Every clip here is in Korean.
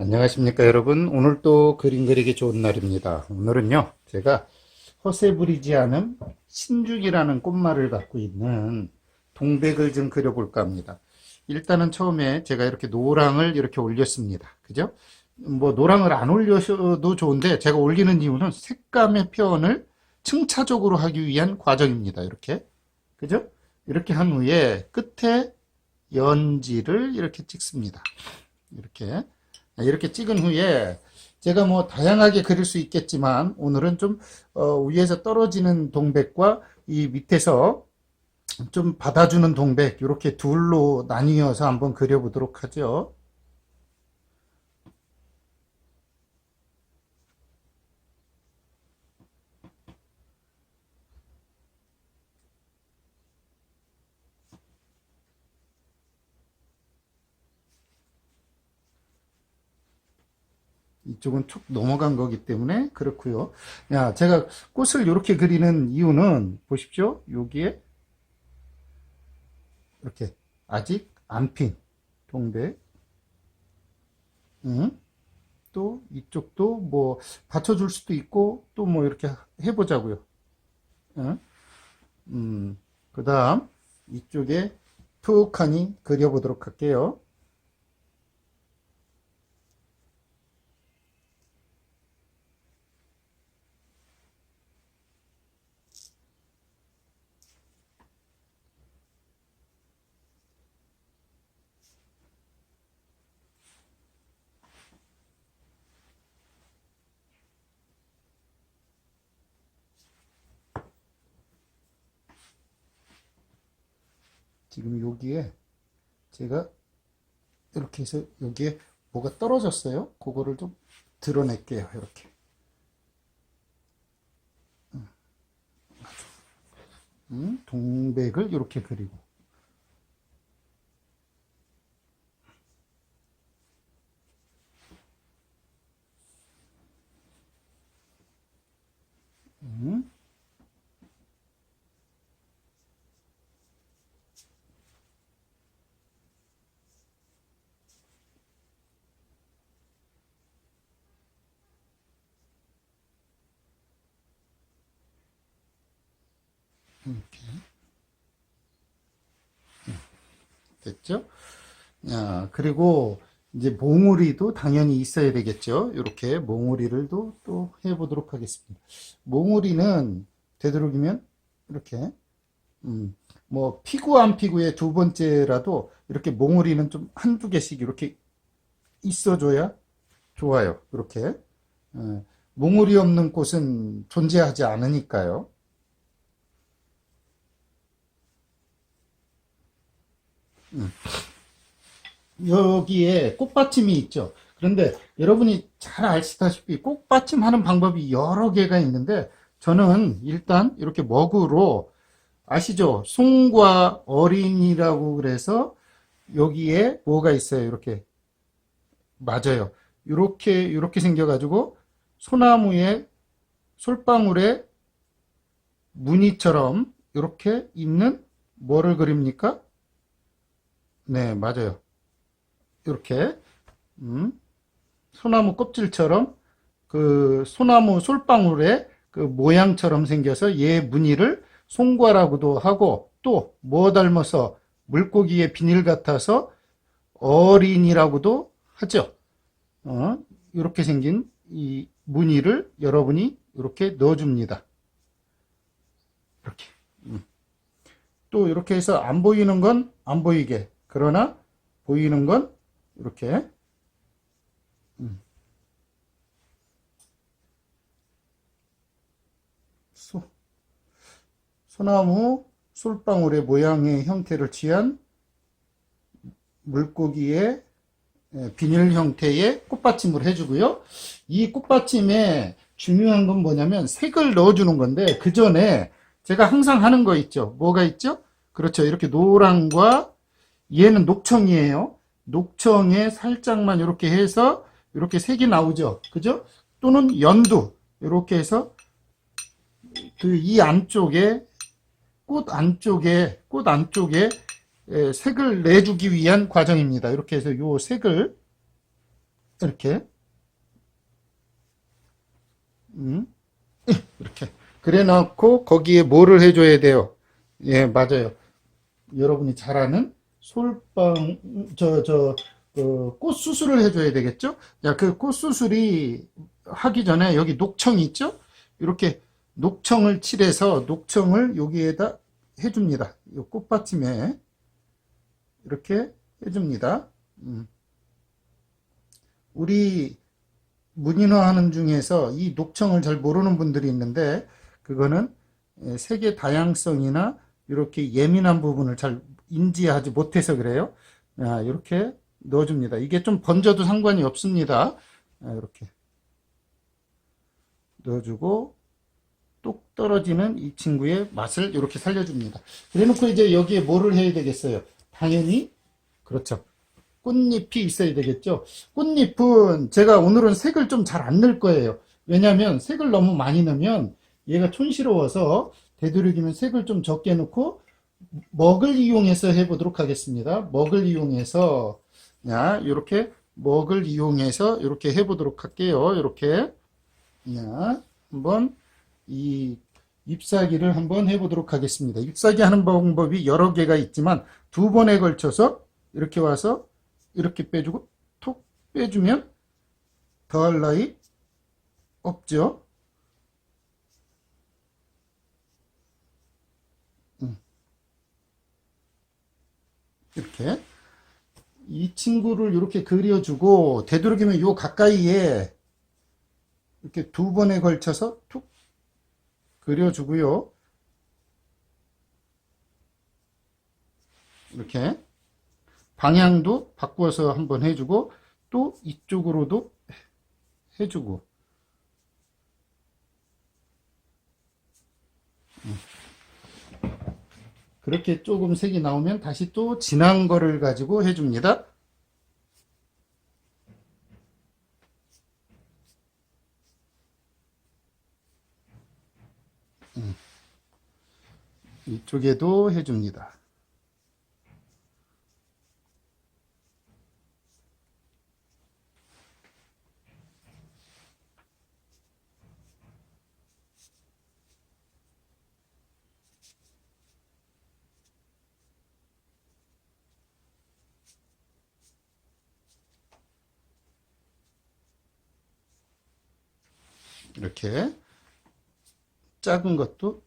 안녕하십니까 여러분. 오늘 또 그림 그리기 좋은 날입니다. 오늘은요 제가 허세 부리지 않은 신죽이라는 꽃말을 갖고 있는 동백을 좀 그려볼까 합니다. 일단은 처음에 제가 이렇게 노랑을 이렇게 올렸습니다. 그죠? 뭐 노랑을 안 올려도 좋은데 제가 올리는 이유는 색감의 표현을 층차적으로 하기 위한 과정입니다. 이렇게. 그죠? 이렇게 한 후에 끝에 연지를 이렇게 찍습니다. 이렇게 이렇게 찍은 후에 제가 뭐 다양하게 그릴 수 있겠지만 오늘은 좀 어, 위에서 떨어지는 동백과 이 밑에서 좀 받아주는 동백 이렇게 둘로 나뉘어서 한번 그려보도록 하죠. 이쪽은 툭 넘어간 거기 때문에 그렇고요. 야, 제가 꽃을 이렇게 그리는 이유는 보십시오. 여기에 이렇게 아직 안 핀 동백. 응? 또 이쪽도 뭐 받쳐줄 수도 있고 또 뭐 이렇게 해보자고요. 응? 음, 그 다음 이쪽에 툭하니 그려보도록 할게요. 지금 여기에 제가 이렇게 해서 여기에 뭐가 떨어졌어요. 그거를 좀 드러낼게요. 이렇게. 음, 동백을 이렇게 그리고. 음. 이렇게. 음, 됐죠? 아, 그리고 이제 몽우리도 당연히 있어야 되겠죠. 이렇게 몽우리를 또, 또 해보도록 하겠습니다. 몽우리는 되도록이면 이렇게, 음, 뭐, 피구 안 피구의 두 번째라도 이렇게 몽우리는 좀 한두 개씩 이렇게 있어줘야 좋아요. 이렇게. 어, 몽우리 없는 꽃은 존재하지 않으니까요. 여기에 꽃받침이 있죠. 그런데 여러분이 잘 아시다시피 꽃받침 하는 방법이 여러 개가 있는데 저는 일단 이렇게 먹으로 아시죠? 송과 어린이라고 그래서 여기에 뭐가 있어요? 이렇게 맞아요. 이렇게 이렇게 생겨가지고 소나무에 솔방울에 무늬처럼 이렇게 있는 뭐를 그립니까? 네, 맞아요. 이렇게 음, 소나무 껍질처럼 그 소나무 솔방울의 그 모양처럼 생겨서 얘 무늬를 송과라고도 하고 또 뭐 닮아서 물고기의 비닐 같아서 어린이라고도 하죠. 어, 이렇게 생긴 이 무늬를 여러분이 이렇게 넣어줍니다. 이렇게. 음. 또 이렇게 해서 안 보이는 건 안 보이게. 그러나 보이는 건 이렇게 음. 소, 소나무 솔방울의 모양의 형태를 취한 물고기의 예, 비닐 형태의 꽃받침을 해주고요. 이 꽃받침에 중요한 건 뭐냐면 색을 넣어주는 건데 그 전에 제가 항상 하는 거 있죠. 뭐가 있죠? 그렇죠. 이렇게 노랑과 얘는 녹청이에요. 녹청에 살짝만 이렇게 해서 이렇게 색이 나오죠. 그죠? 또는 연두 이렇게 해서 그 이 안쪽에 꽃 안쪽에 꽃 안쪽에 에, 색을 내주기 위한 과정입니다. 이렇게 해서 요 색을 이렇게 음, 이렇게 그래 놓고 거기에 뭐를 해줘야 돼요? 예, 맞아요. 여러분이 잘 아는 솔방 저저그 꽃수술을 해줘야 되겠죠? 야, 그 꽃 수술이 하기 전에 여기 녹청이 있죠? 이렇게 녹청을 칠해서 녹청을 여기에다 해줍니다. 이 꽃받침에 이렇게 해줍니다. 음. 우리 문인화 하는 중에서 이 녹청을 잘 모르는 분들이 있는데 그거는 에, 색의 다양성이나 이렇게 예민한 부분을 잘 인지하지 못해서 그래요. 아, 이렇게 넣어줍니다. 이게 좀 번져도 상관이 없습니다. 아, 이렇게 넣어주고 뚝 떨어지는 이 친구의 맛을 이렇게 살려줍니다. 그래놓고 이제 여기에 뭐를 해야 되겠어요? 당연히 그렇죠. 꽃잎이 있어야 되겠죠. 꽃잎은 제가 오늘은 색을 좀 잘 안 넣을 거예요. 왜냐하면 색을 너무 많이 넣으면 얘가 촌스러워서 되도록이면 색을 좀 적게 넣고 먹을 이용해서 해보도록 하겠습니다. 먹을 이용해서 야 이렇게 먹을 이용해서 이렇게 해보도록 할게요. 이렇게 야 한번 이 잎사귀를 한번 해보도록 하겠습니다. 잎사귀 하는 방법이 여러 개가 있지만 두 번에 걸쳐서 이렇게 와서 이렇게 빼주고 톡 빼주면 더할 나위 없죠. 이렇게 이 친구를 이렇게 그려주고 되도록이면 요 가까이에 이렇게 두 번에 걸쳐서 툭 그려주고요. 이렇게 방향도 바꾸어서 한번 해주고 또 이쪽으로도 해주고 음. 그렇게 조금 색이 나오면 다시 또 진한 거를 가지고 해줍니다. 음. 이쪽에도 해줍니다. 이렇게 작은 것도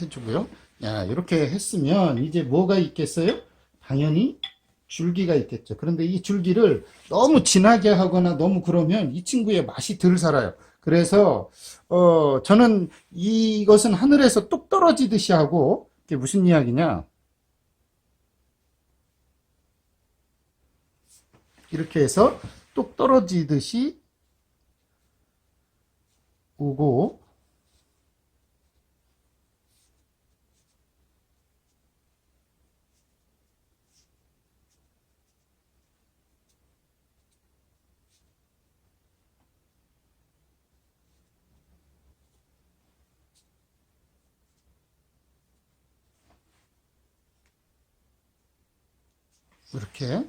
해주고요. 야, 이렇게 했으면 이제 뭐가 있겠어요? 당연히 줄기가 있겠죠. 그런데 이 줄기를 너무 진하게 하거나 너무 그러면 이 친구의 맛이 덜 살아요. 그래서 어, 저는 이것은 하늘에서 뚝 떨어지듯이 하고 이게 무슨 이야기냐? 이렇게 해서 뚝 떨어지듯이 오고 이렇게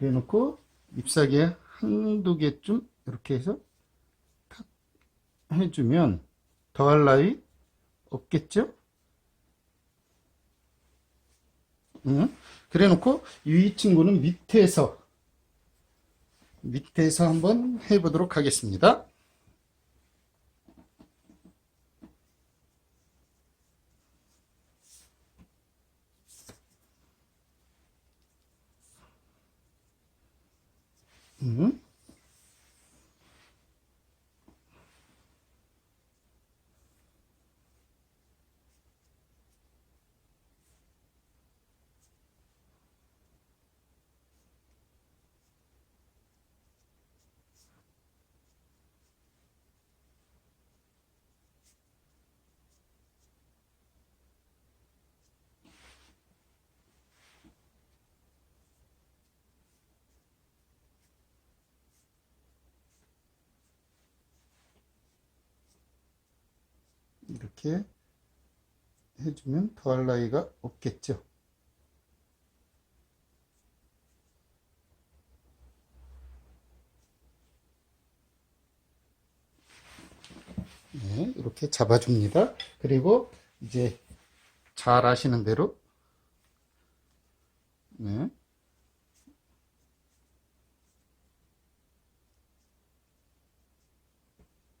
해놓고 잎사귀에 한두 개쯤 이렇게 해서 탁 해주면 더할 나위 없겠죠? 응? 그래 놓고 이 친구는 밑에서 밑에서 한번 해보도록 하겠습니다. 응? 이렇게 해주면 더할 나위가 없겠죠. 네, 이렇게 잡아줍니다. 그리고 이제 잘 아시는 대로 네.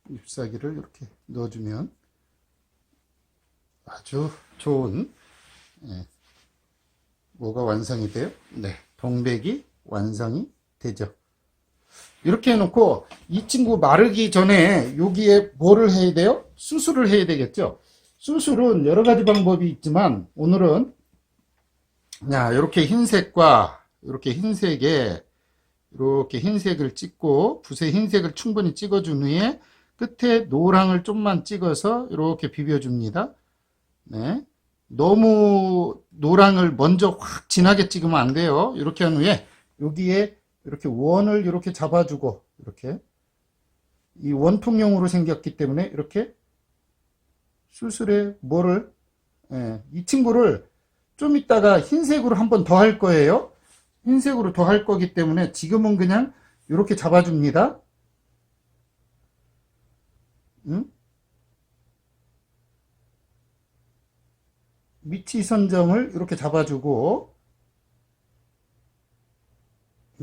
잎사귀를 이렇게 넣어주면 아주 좋은 예, 뭐가 완성이 돼요? 네, 동백이 완성이 되죠. 이렇게 해놓고 이 친구 마르기 전에 여기에 뭐를 해야 돼요? 수술을 해야 되겠죠. 수술은 여러 가지 방법이 있지만 오늘은 야 이렇게 흰색과 이렇게 흰색에 이렇게 흰색을 찍고 붓에 흰색을 충분히 찍어준 후에 끝에 노랑을 좀만 찍어서 이렇게 비벼줍니다. 네. 너무 노랑을 먼저 확 진하게 찍으면 안 돼요. 이렇게 한 후에 여기에 이렇게 원을 이렇게 잡아주고 이렇게 이 원통형으로 생겼기 때문에 이렇게 수술에 뭐를 예, 이 친구를 좀 이따가 흰색으로 한 번 더 할 거예요. 흰색으로 더 할 거기 때문에 지금은 그냥 이렇게 잡아줍니다. 응? 위치 선정을 이렇게 잡아주고,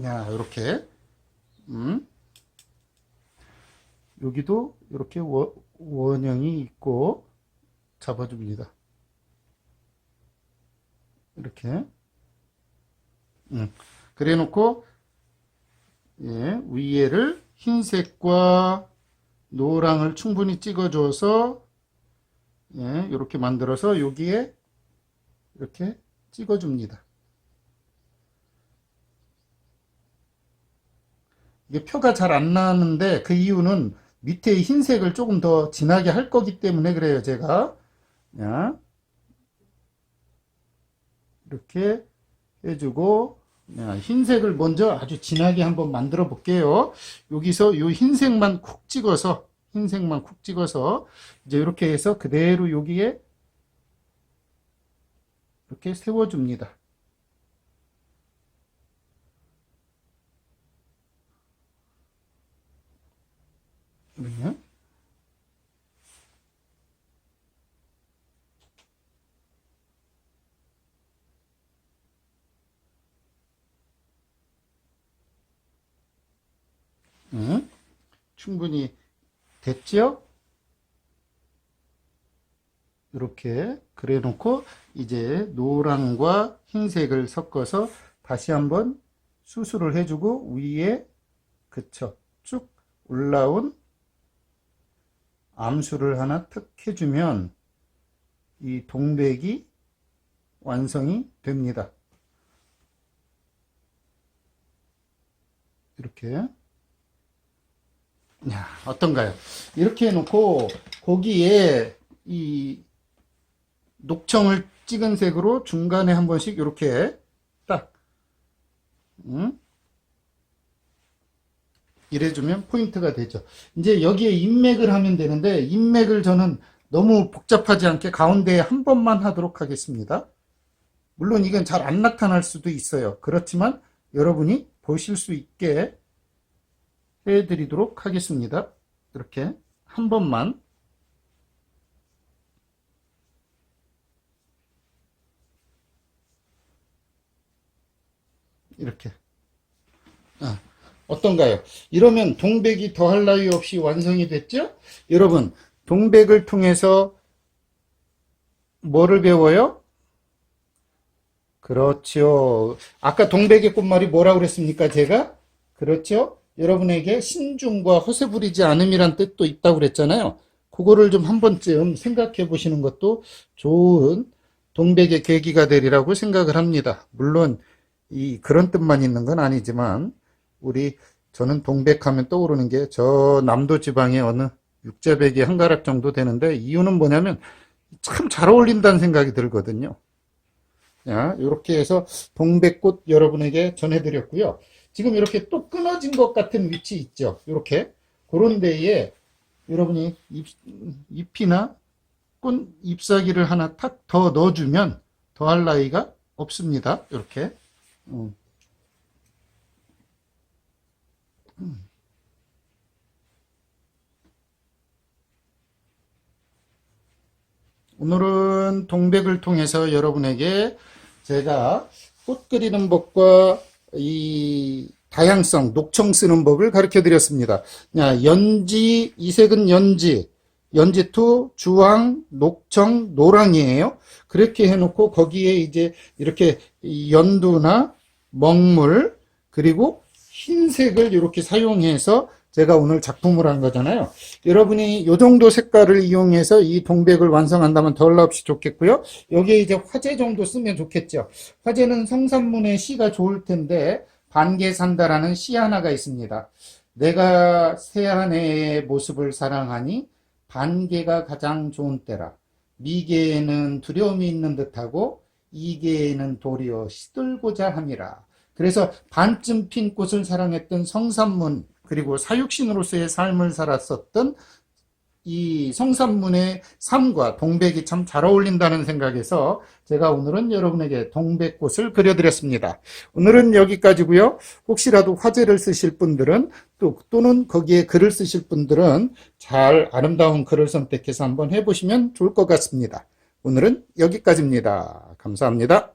야, 이렇게, 음. 여기도 이렇게 원, 원형이 있고, 잡아줍니다. 이렇게. 음. 그래 놓고, 예, 위에를 흰색과 노랑을 충분히 찍어줘서, 예, 이렇게 만들어서 여기에 이렇게 찍어줍니다. 이게 표가 잘 안 나는데 그 이유는 밑에 흰색을 조금 더 진하게 할 거기 때문에 그래요, 제가. 야, 이렇게 해주고, 야, 흰색을 먼저 아주 진하게 한번 만들어 볼게요. 여기서 이 흰색만 쿡 찍어서, 흰색만 쿡 찍어서, 이제 이렇게 해서 그대로 여기에 이렇게 세워줍니다. 네. 응? 충분히 됐죠? 이렇게 그래 놓고 이제 노랑과 흰색을 섞어서 다시 한번 수술을 해주고 위에 그쵸 쭉 올라온 암수를 하나 탁 해주면 이 동백이 완성이 됩니다. 이렇게 야, 어떤가요? 이렇게 해놓고 거기에 이 녹청을 찍은 색으로 중간에 한 번씩 이렇게 딱 음? 이래주면 포인트가 되죠. 이제 여기에 인맥을 하면 되는데 인맥을 저는 너무 복잡하지 않게 가운데에 한 번만 하도록 하겠습니다. 물론 이건 잘 안 나타날 수도 있어요. 그렇지만 여러분이 보실 수 있게 해드리도록 하겠습니다. 이렇게 한 번만 이렇게 아, 어떤가요? 이러면 동백이 더할 나위 없이 완성이 됐죠? 여러분 동백을 통해서 뭐를 배워요? 그렇죠. 아까 동백의 꽃말이 뭐라고 그랬습니까? 제가? 그렇죠? 여러분에게 신중과 허세 부리지 않음이란 뜻도 있다고 그랬잖아요. 그거를 좀 한 번쯤 생각해 보시는 것도 좋은 동백의 계기가 되리라고 생각을 합니다. 물론 이 그런 뜻만 있는 건 아니지만 우리 저는 동백하면 떠오르는 게 저 남도 지방의 어느 육자백이 한 가락 정도 되는데 이유는 뭐냐면 참 잘 어울린다는 생각이 들거든요. 자, 이렇게 해서 동백꽃 여러분에게 전해드렸고요. 지금 이렇게 또 끊어진 것 같은 위치 있죠. 이렇게 그런 데에 여러분이 잎, 잎이나 꽃 잎사귀를 하나 탁 더 넣어주면 더할 나위가 없습니다. 이렇게 음. 오늘은 동백을 통해서 여러분에게 제가 꽃 그리는 법과 이 다양성, 녹청 쓰는 법을 가르쳐 드렸습니다. 야, 연지, 이 색은 연지, 연지투, 주황, 녹청, 노랑이에요. 그렇게 해놓고 거기에 이제 이렇게 이 연두나 먹물, 그리고 흰색을 이렇게 사용해서 제가 오늘 작품을 한 거잖아요. 여러분이 이 정도 색깔을 이용해서 이 동백을 완성한다면 덜 없이 좋겠고요. 여기에 이제 화재 정도 쓰면 좋겠죠. 화재는 성산문의 시가 좋을 텐데 반개 산다라는 시 하나가 있습니다. 내가 새하늘의 모습을 사랑하니 반개가 가장 좋은 때라. 미개에는 두려움이 있는 듯하고 이개에는 도리어 시들고자 함이라. 그래서 반쯤 핀 꽃을 사랑했던 성산문 그리고 사육신으로서의 삶을 살았었던 이 성산문의 삶과 동백이 참 잘 어울린다는 생각에서 제가 오늘은 여러분에게 동백꽃을 그려드렸습니다. 오늘은 여기까지고요. 혹시라도 화제를 쓰실 분들은 또 또는 거기에 글을 쓰실 분들은 잘 아름다운 글을 선택해서 한번 해보시면 좋을 것 같습니다. 오늘은 여기까지입니다. 감사합니다.